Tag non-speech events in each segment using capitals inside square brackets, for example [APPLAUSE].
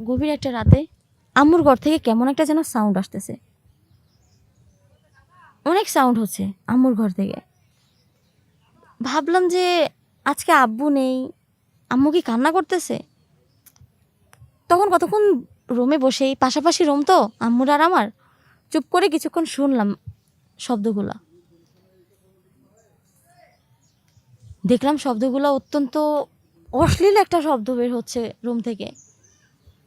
গভীর একটা রাতে আম্মুর ঘর থেকে কেমন একটা যেন সাউন্ড আসতেছে। অনেক সাউন্ড হচ্ছে আম্মুর ঘর থেকে। ভাবলাম যে আজকে আব্বু নেই, আম্মু কি কান্না করতেছে? তখন কতক্ষণ রুমে বসেই, পাশাপাশি রুম তো, আম্মুর আর আমার। চুপ করে কিছুক্ষণ শুনলাম শব্দগুলা। দেখলাম শব্দগুলো অত্যন্ত অশ্লীল একটা শব্দ বের হচ্ছে রুম থেকে।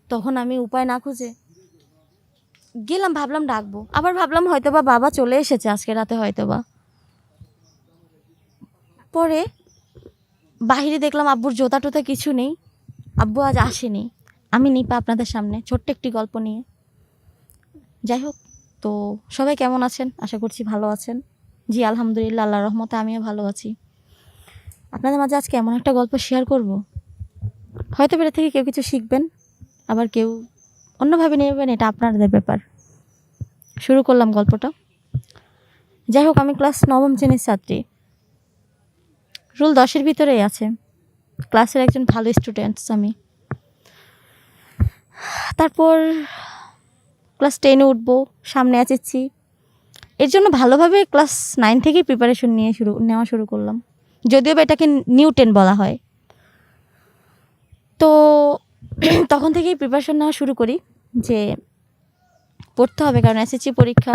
তখন আমি উপায় না খুঁজে গেলাম, ভাবলাম ডাকবো। আবার ভাবলাম হয়তো বা বাবা চলে এসেছে, আজকে রাতে হয়তো বা পরে বাহিরে দেখলাম আব্বুর জোতা টোতা কিছু নেই, আব্বু আজ আসেনি। আমি নিপা আপনাদের সামনে, ছোট্ট একটি গল্প নিয়ে। যাই হোক, তো সবাই কেমন আছেন? আশা করছি ভালো আছেন। জি, আলহামদুলিল্লাহ আল্লাহ রহমতে আমিও ভালো আছি। আপনাদের মাঝে আজকে এমন একটা গল্প শেয়ার করব। হয়তো বেড়ে থেকে কেউ কিছু শিখবেন। আবার কেউ অন্যভাবে নেবেন, এটা আপনাদের ব্যাপার। শুরু করলাম গল্পটা। যাই হোক, আমি ক্লাস নবম শ্রেণির ছাত্রী। রুল দশের ভিতরেই আছে। ক্লাসের একজন ভালো স্টুডেন্টস আমি। তারপর ক্লাস টেনে উঠবো, সামনে আছেছি এর জন্য ভালোভাবে ক্লাস নাইন থেকেই প্রিপারেশন নিয়ে শুরু, নেওয়া শুরু করলাম। যদিও বা এটাকে নিউ টেন বলা হয়। তো [CLEARS THROAT] তখন থেকেই প্রিপারেশন নেওয়া শুরু করি যে পড়তে হবে, কারণ এসএসসি পরীক্ষা।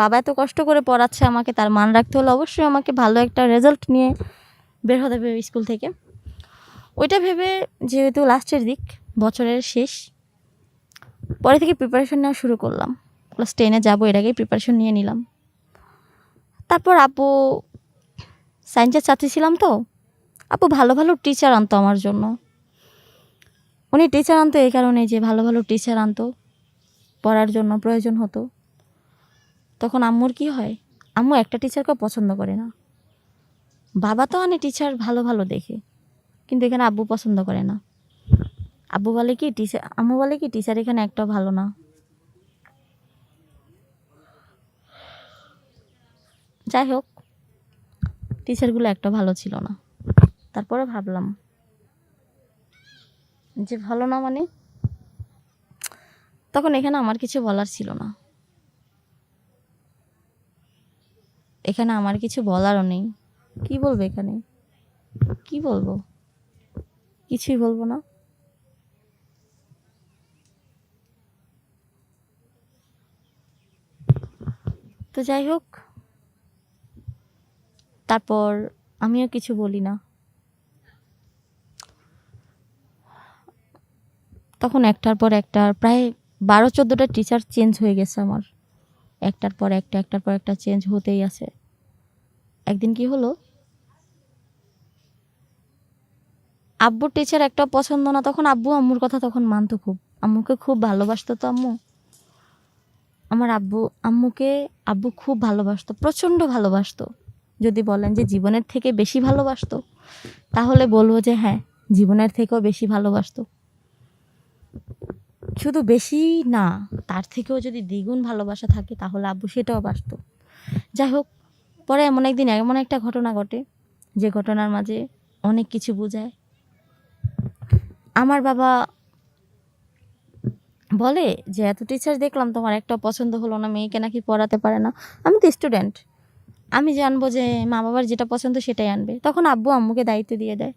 বাবা এত কষ্ট করে পড়াচ্ছে আমাকে, তার মান রাখতে হলে অবশ্যই আমাকে ভালো একটা রেজাল্ট নিয়ে বের হতে হবে স্কুল থেকে। ওইটা ভেবে যেহেতু লাস্টের দিক, বছরের শেষ, পরে থেকে প্রিপারেশন নেওয়া শুরু করলাম। ক্লাস টেনে যাব, এর আগেই প্রিপারেশন নিয়ে নিলাম। তারপর আপু সায়েন্সের ছাত্রী ছিলাম তো, আপু ভালো ভালো টিচার আনতো আমার জন্য। উনি টিচার আনতো এই কারণে যে ভালো ভালো টিচার আনতো, পড়ার জন্য প্রয়োজন হতো। তখন আম্মুর কি হয়? আম্মু একটা টিচারকে পছন্দ করে না। বাবা তো আনে টিচার ভালো ভালো দেখে, কিন্তু এখানে আব্বু পছন্দ করে না। আব্বু বলে কি টিচার আম্মু বলে কি টিচার এখানে একটাও ভালো না। যাই হোক টিচারগুলো একটা ভালো ছিল না। তারপরে ভাবলাম যে ভালো না মানে? তখন এখানে আমার কিছু বলার ছিল না। এখানে আমার কিছু বলারও নেই। কি বলব এখানে? কি বলব? কিছুই বলব না। তো যাই হোক, তারপর আমিও কিছু বলি না। তখন একটার পর একটা, প্রায় বারো, চোদ্দোটা টিচার চেঞ্জ হয়ে গেছে আমার। একটার পর একটা, একটার পর একটা চেঞ্জ হতেই আছে। একদিন কি হলো? আব্বুর টিচার একটা পছন্দ না, তখন আব্বু আম্মুর কথা তখন মানতো খুব। আম্মুকে খুব ভালোবাসতো তো আম্মু। আমার আব্বু, আম্মুকে আব্বু খুব ভালোবাসতো, প্রচণ্ড ভালোবাসতো। যদি বলেন যে জীবনের থেকে বেশি ভালোবাসতো, তাহলে বলব যে হ্যাঁ জীবনের থেকেও বেশি ভালোবাসতো। শুধু বেশি না, তার থেকেও যদি দ্বিগুণ ভালোবাসা থাকে, তাহলে আব্বু সেটাও বাসত যাই হোক, পরে এমন একদিন এমন একটা ঘটনা ঘটে, যে ঘটনার মাঝে অনেক কিছু বোঝায়। আমার বাবা বলে যে, এত টিচার দেখলাম, তোমার একটা পছন্দ হলো না, মেয়েকে নাকি পড়াতে পারে না। আমি তো স্টুডেন্ট আমি জানব যে, মা বাবার যেটা পছন্দ সেটাই আনবে। তখন আব্বু আম্মুকে দায়িত্ব দিয়ে দেয়।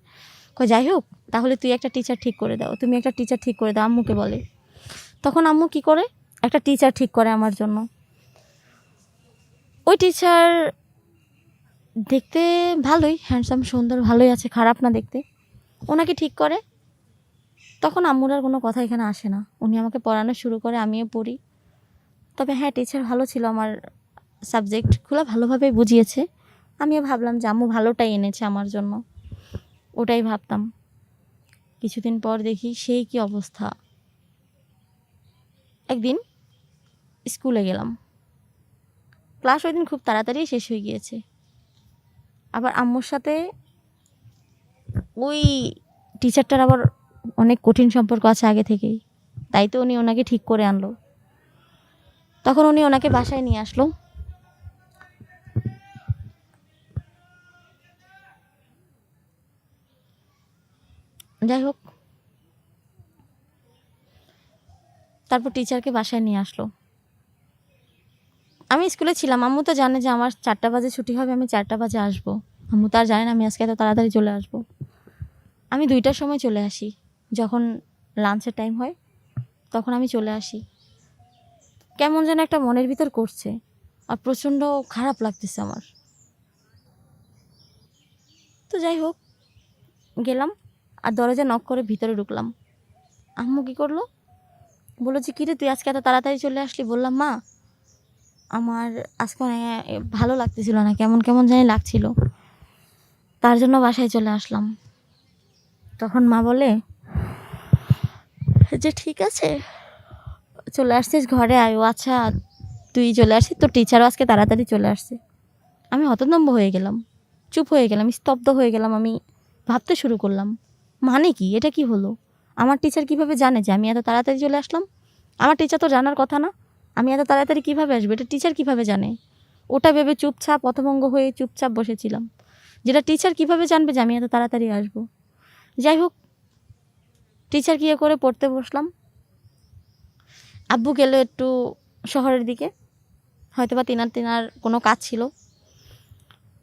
যাই হোক, তাহলে তুই একটা টিচার ঠিক করে দাও। তুমি একটা টিচার ঠিক করে দাও, আম্মুকে বলে। তখন আম্মু কি করে? একটা টিচার ঠিক করে আমার জন্য। ওই টিচার দেখতে ভালোই হ্যান্ডসাম সুন্দর, ভালোই আছে, খারাপ না দেখতে। ওনাকে ঠিক করে। তখন আম্মুর আর কোনো কথা এখানে আসে না। উনি আমাকে পড়ানো শুরু করে, আমিও পড়ি। তবে হ্যাঁ টিচার ভালো ছিল আমার সাবজেক্টগুলো ভালোভাবেই বুঝিয়েছে। আমিও ভাবলাম যে আম্মু ভালোটাই এনেছে আমার জন্য। ওটাই ভাবতাম। কিছুদিন পর দেখি সেই কি অবস্থা। একদিন স্কুলে গেলাম। ক্লাস ওই দিন খুব তাড়াতাড়ি শেষ হয়ে গিয়েছে। আবার আম্মুর সাথে ওই টিচারটার আবার অনেক কঠিন সম্পর্ক আছে আগে থেকেই। তাই তো উনি ওনাকে ঠিক করে আনলো। তখন উনি ওনাকে বাসায় নিয়ে আসলো। যাই হোক তারপর টিচারকে বাসায় নিয়ে আসলো। আমি স্কুলে ছিলাম। আম্মু তো জানে যে আমার চারটা বাজে ছুটি হবে, আমি চারটা বাজে আসব। আম্মু তো আর জানে না আমি আজকে এত তাড়াতাড়ি চলে আসব। আমি দুইটার সময় চলে আসি। যখন লাঞ্চের টাইম হয়, তখন আমি চলে আসি। কেমন যেন একটা মনের ভিতর করছে আর প্রচণ্ড খারাপ লাগতেছে আমার। তো যাই হোক, গেলাম আর দরজা নক করে ভিতরে ঢুকলাম। আম্মু কী করল? বলল যে, কিরে, তুই আজকে এত তাড়াতাড়ি চলে আসলি? বললাম, মা, আমার আজকে অনেক ভালো লাগতেছিল না, কেমন কেমন জানি লাগছিল। তার জন্য বাসায় চলে আসলাম। তখন মা বলে, যে, ঠিক আছে, চলে আসছিস ঘরে, আয়। আচ্ছা তুই চলে আসছিস তোর টিচারও আজকে তাড়াতাড়ি চলে আসছে। আমি হতদম্ব হয়ে গেলাম, চুপ হয়ে গেলাম, স্তব্ধ হয়ে গেলাম, আমি ভাবতে শুরু করলাম মানে কি? এটা কি হলো? আমার টিচার কীভাবে জানে যে আমি এত তাড়াতাড়ি চলে আসলাম? আমার টিচার তো জানার কথা না। আমি এত তাড়াতাড়ি কীভাবে আসব? এটা টিচার কীভাবে জানে? ওটা ভেবে চুপচাপ, পথভঙ্গ হয়ে চুপচাপ বসেছিলাম। যেটা টিচার কীভাবে জানবে যে আমি এত তাড়াতাড়ি আসব? যাই হোক টিচার গিয়ে করে পড়তে বসলাম? আব্বু গেল একটু শহরের দিকে। হয়তো বা তিনার তিনার কোনো কাজ ছিল।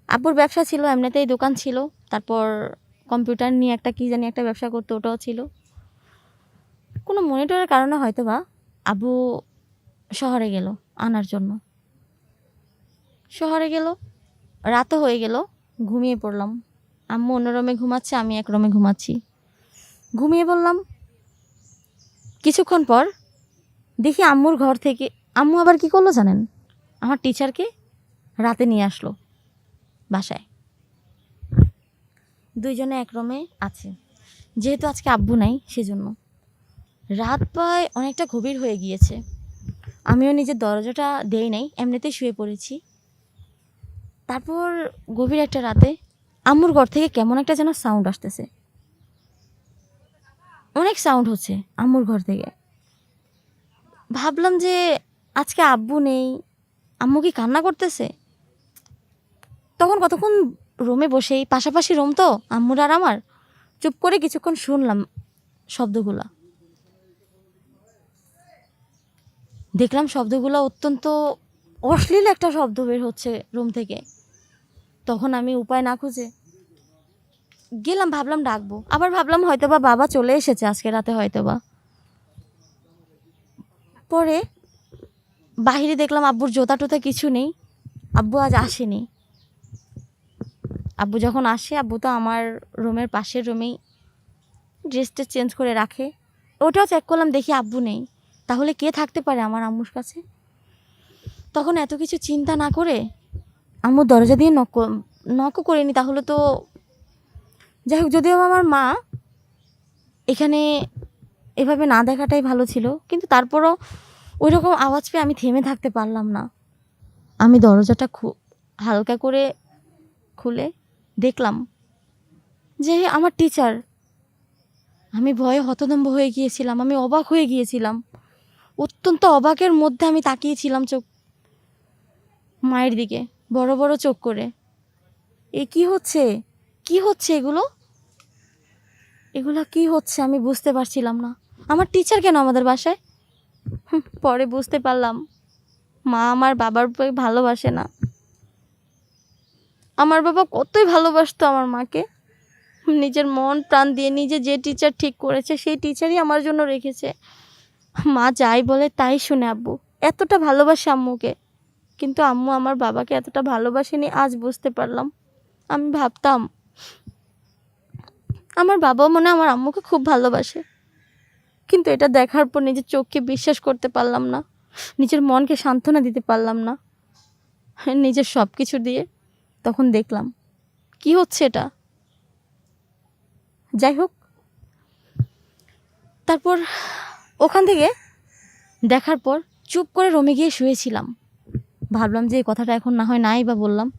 আব্বুর ব্যবসা ছিল, এমনিতেই দোকান ছিল। তারপর কম্পিউটার নিয়ে একটা কী জানি একটা ব্যবসা করতো, ওটাও ছিল। কোনো মনিটরের কারণে হয়তো বা আব্বু শহরে গেল আনার জন্য। শহরে গেল, রাতও হয়ে গেল, ঘুমিয়ে পড়লাম। আম্মু অন্য রুমে ঘুমাচ্ছে, আমি এক রুমে ঘুমাচ্ছি। ঘুমিয়ে বললাম কিছুক্ষণ পর দেখি আম্মুর ঘর থেকে, আম্মু আবার কি করল জানেন? আমার টিচারকে রাতে নিয়ে আসলো বাসায়। দুইজনে এক রুমে আছে। যেহেতু আজকে আব্বু নাই, সেজন্য। রাত প্রায় অনেকটা গভীর হয়ে গিয়েছে। আমিও নিজের দরজাটা দেই নাই, এমনিতেই শুয়ে পড়েছি। তারপর গভীর একটা রাতে আম্মুর ঘর থেকে কেমন একটা যেন সাউন্ড আসতেছে। অনেক সাউন্ড হচ্ছে আম্মুর ঘর থেকে। ভাবলাম যে আজকে আব্বু নেই, আম্মু কি কান্না করতেছে? তখন কতক্ষণ রুমে বসেই, পাশাপাশি রুম তো, আম্মুর আর আমার। চুপ করে কিছুক্ষণ শুনলাম শব্দগুলা। দেখলাম শব্দগুলো অত্যন্ত অশ্লীল একটা শব্দ বের হচ্ছে রুম থেকে। তখন আমি উপায় না খুঁজে গেলাম, ভাবলাম ডাকবো। আবার ভাবলাম হয়তো বা বাবা চলে এসেছে, আজকে রাতে হয়তো বা পরে বাহিরে দেখলাম আব্বুর জোতা টোতা কিছু নেই, আব্বু আজ আসেনি। আব্বু যখন আসে, আব্বু তো আমার রুমের পাশের রুমেই ড্রেসটা চেঞ্জ করে রাখে। ওটাও চেক করলাম, দেখি আব্বু নেই। তাহলে কে থাকতে পারে আমার আম্মুর কাছে? তখন এত কিছু চিন্তা না করে আম্মু দরজা দিয়ে নক, নকও করিনি তাহলে তো যাই হোক, যদিও আমার মা এখানে এভাবে না দেখাটাই ভালো ছিল, কিন্তু তারপরও ওই রকম আওয়াজ পেয়ে আমি থেমে থাকতে পারলাম না। আমি দরজাটা খু, হালকা করে খুলে দেখলাম যে আমার টিচার আমি ভয়ে হতদম্ব হয়ে গিয়েছিলাম, আমি অবাক হয়ে গিয়েছিলাম। অত্যন্ত অবাকের মধ্যে আমি তাকিয়েছিলাম চোখ, মায়ের দিকে, বড় বড় চোখ করে। এ কি হচ্ছে? কি হচ্ছে এগুলো? এগুলো কি হচ্ছে আমি বুঝতে পারছিলাম না। আমার টিচার কেন আমাদের বাসায়? পরে বুঝতে পারলাম। মা আমার বাবার ভালোবাসে না। আমার বাবা কতই ভালোবাসতো আমার মাকে। নিজের মন প্রাণ দিয়ে নিজে যে টিচার ঠিক করেছে, সেই টিচারই আমার জন্য রেখেছে। মা যাই বলে তাই শুনে আব্বু। এতটা ভালোবাসে আম্মুকে। কিন্তু আম্মু আমার বাবাকে এতটা ভালোবাসেনি, আজ বুঝতে পারলাম। আমি ভাবতাম, আমার বাবাও মনে আমার আম্মুকে খুব ভালোবাসে। কিন্তু এটা দেখার পর নিজের চোখকে বিশ্বাস করতে পারলাম না, নিজের মনকে সান্ত্বনা দিতে পারলাম না। নিজের সব কিছু দিয়ে তখন দেখলাম, কি হচ্ছে এটা? যাই হোক, তারপর ওখান থেকে দেখার পর চুপ করে রোমে গিয়ে শুয়েছিলাম। ভাবলাম যে এই কথাটা এখন না হয় নাই বা বললাম।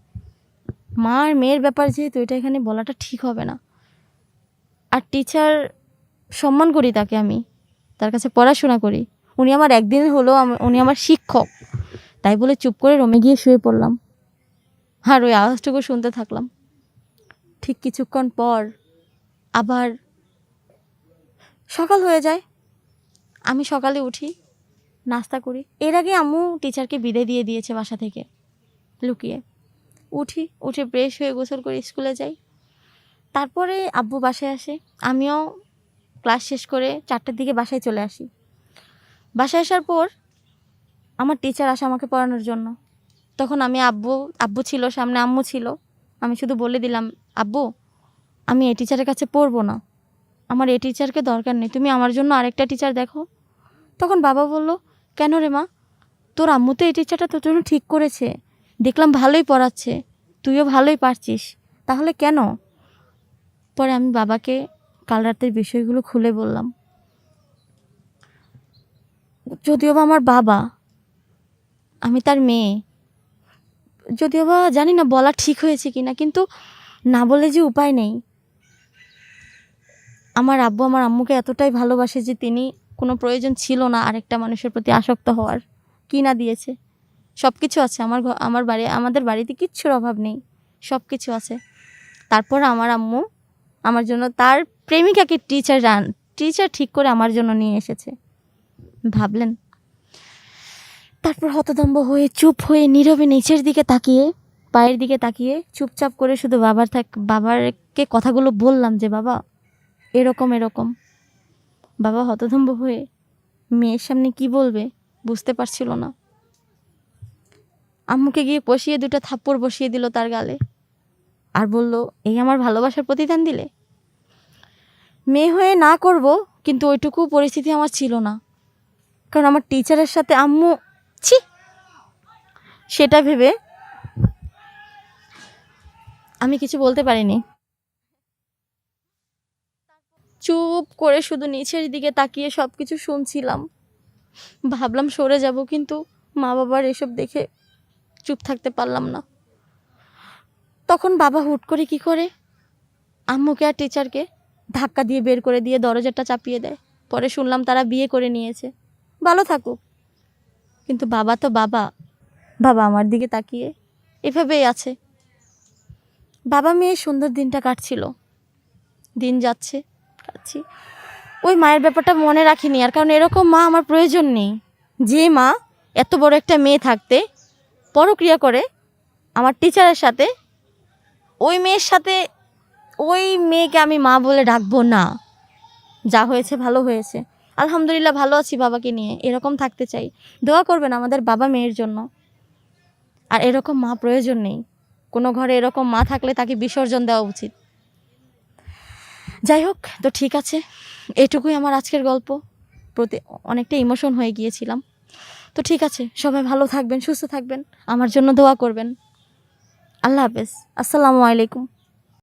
মা আর মেয়ের ব্যাপার যেহেতু, এটা এখানে বলাটা ঠিক হবে না। আর টিচার সম্মান করি তাকে আমি, তার কাছে পড়াশোনা করি। উনি আমার একদিন হলো উনি আমার শিক্ষক। তাই বলে চুপ করে রোমে গিয়ে শুয়ে পড়লাম। আর ওই আওয়াজটুকু শুনতে থাকলাম। ঠিক কিছুক্ষণ পর আবার সকাল হয়ে যায়। আমি সকালে উঠি, নাস্তা করি। এর আগে আম্মু টিচারকে বিদায় দিয়ে দিয়েছে বাসা থেকে লুকিয়ে। উঠি, উঠে ফ্রেশ হয়ে গোসল করে স্কুলে যাই। তারপরে আব্বু বাসায় আসে। আমিও ক্লাস শেষ করে চারটার দিকে বাসায় চলে আসি। বাসায় আসার পর আমার টিচার আসে আমাকে পড়ানোর জন্য। তখন আমি আব্বু আব্বু ছিল, সামনে আম্মু ছিল। আমি শুধু বলে দিলাম, আব্বু, আমি এ টিচারের কাছে পড়ব না। আমার এ টিচারকে দরকার নেই। তুমি আমার জন্য আরেকটা টিচার দেখো। তখন বাবা বলল, কেন রে মা? তোর আম্মু তো এই টিচারটা তোর জন্য ঠিক করেছে। দেখলাম ভালোই পড়াচ্ছে। তুইও ভালোই পারছিস। তাহলে কেন? পরে আমি বাবাকে কাল রাতের বিষয়গুলো খুলে বললাম। যদিও বা আমার বাবা, আমি তার মেয়ে, যদিও বা জানি না বলা ঠিক হয়েছে কি না কিন্তু না বলে যে উপায় নেই। আমার আব্বু আমার আম্মুকে এতটাই ভালোবাসে যে তিনি কোনো প্রয়োজন ছিল না আরেকটা মানুষের প্রতি আসক্ত হওয়ার। কি না দিয়েছে? সব কিছু আছে। আমার আমার বাড়ি, আমাদের বাড়িতে কিচ্ছুর অভাব নেই। সব কিছু আছে। তারপর আমার আম্মু আমার জন্য, তার প্রেমিকাকে টিচার রান টিচার ঠিক করে আমার জন্য নিয়ে এসেছে। ভাবলেন? তারপর হতদম্ব হয়ে, চুপ হয়ে, নীরবে নিচের দিকে তাকিয়ে, পায়ের দিকে তাকিয়ে, চুপচাপ করে শুধু বাবার থাক বাবারকে কথাগুলো বললাম যে, বাবা, এরকম এরকম। বাবা হতদম্ব হয়ে মেয়ের সামনে কি বলবে বুঝতে পারছিল না। আম্মুকে গিয়ে বসিয়ে দুটো থাপ্পড় বসিয়ে দিল তার গালে। আর বলল, এই আমার ভালোবাসার প্রতিদান দিলে? মেয়ে হয়ে না করব, কিন্তু ওইটুকু পরিস্থিতি আমার ছিল না। কারণ আমার টিচারের সাথে আম্মু ছি! সেটা ভেবে আমি কিছু বলতে পারিনি। চুপ করে শুধু নিচের দিকে তাকিয়ে সব কিছু শুনছিলাম। ভাবলাম সরে যাব, কিন্তু মা বাবার এসব দেখে চুপ থাকতে পারলাম না। তখন বাবা হুট করে কি করে? আম্মুকে আর টিচারকে ধাক্কা দিয়ে বের করে দিয়ে দরজাটা চাপিয়ে দেয়। পরে শুনলাম তারা বিয়ে করে নিয়েছে। ভালো থাকুক। কিন্তু বাবা তো বাবা। বাবা আমার দিকে তাকিয়ে এভাবেই আছে। বাবা মেয়ে সুন্দর দিনটা কাটছিল। দিন যাচ্ছে। কাটছি ওই মায়ের ব্যাপারটা মনে রাখিনি আর, কারণ এরকম মা আমার প্রয়োজন নেই। যে মা এত বড় একটা মেয়ে থাকতে, পরক্রিয়া করে আমার টিচারের সাথে, ওই মেয়ের সাথে ওই মেয়েকে আমি মা বলে ডাকবো না। যা হয়েছে ভালো হয়েছে। আলহামদুলিল্লাহ ভালো আছি বাবাকে নিয়ে, এরকম থাকতে চাই। দোয়া করবেন আমাদের বাবা মেয়ের জন্য। আর এরকম মা প্রয়োজন নেই। কোনো ঘরে এরকম মা থাকলে তাকে বিসর্জন দেওয়া উচিত। যাই হোক তো ঠিক আছে। এটুকুই আমার আজকের গল্প। প্রতি অনেকটা ইমোশন হয়ে গিয়েছিলাম। তো ঠিক আছে, সবাই ভালো থাকবেন, সুস্থ থাকবেন। আমার জন্য দোয়া করবেন। আল্লাহ হাফেজ। আসসালামু আলাইকুম।